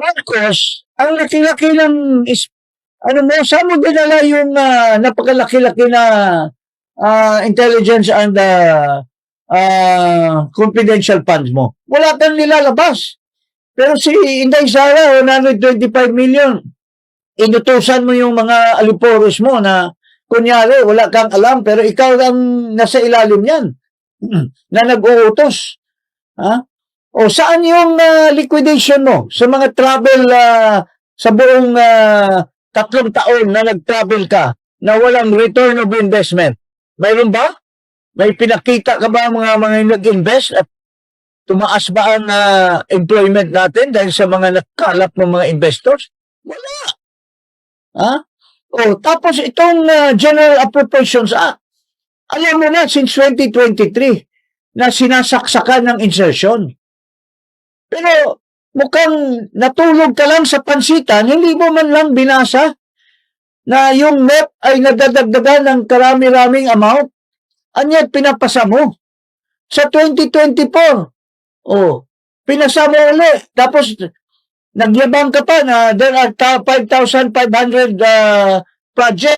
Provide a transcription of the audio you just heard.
Marcos, ang laki-laki ng is, ano mo, saan mo dinala yung ah, napakalaki-laki na ah, intelligence and ah, ah, confidential funds mo? Wala kang nilalabas. Pero si Inday Sara, 125 million. Inutusan mo yung mga aliporos mo na kunyari, wala kang alam, pero ikaw ang nasa ilalim yan. Na nag-uutos. Ha? O saan yung ah, liquidation mo sa mga travel ah, sa buong ah, tatlong taon na nag-travel ka na walang return of investment? Mayroon ba? May pinakita ka ba mga mga nag-invest at tumaas ba ang ah, employment natin dahil sa mga nakalap ng mga investors? Wala. Ha? O, tapos itong ah, General Appropriations Act, alam mo na since 2023 na sinasaksakan ng insertion. Pero mukhang natulog ka lang sa pansitan, hindi mo man lang binasa na yung MEP ay nadadagdagan ng karami-raming amount. Anyat pinapasa mo. Sa 2024, oh, pinasa mo ulit. Tapos, nagyabang ka pa na there are ta- 5,500 uh, project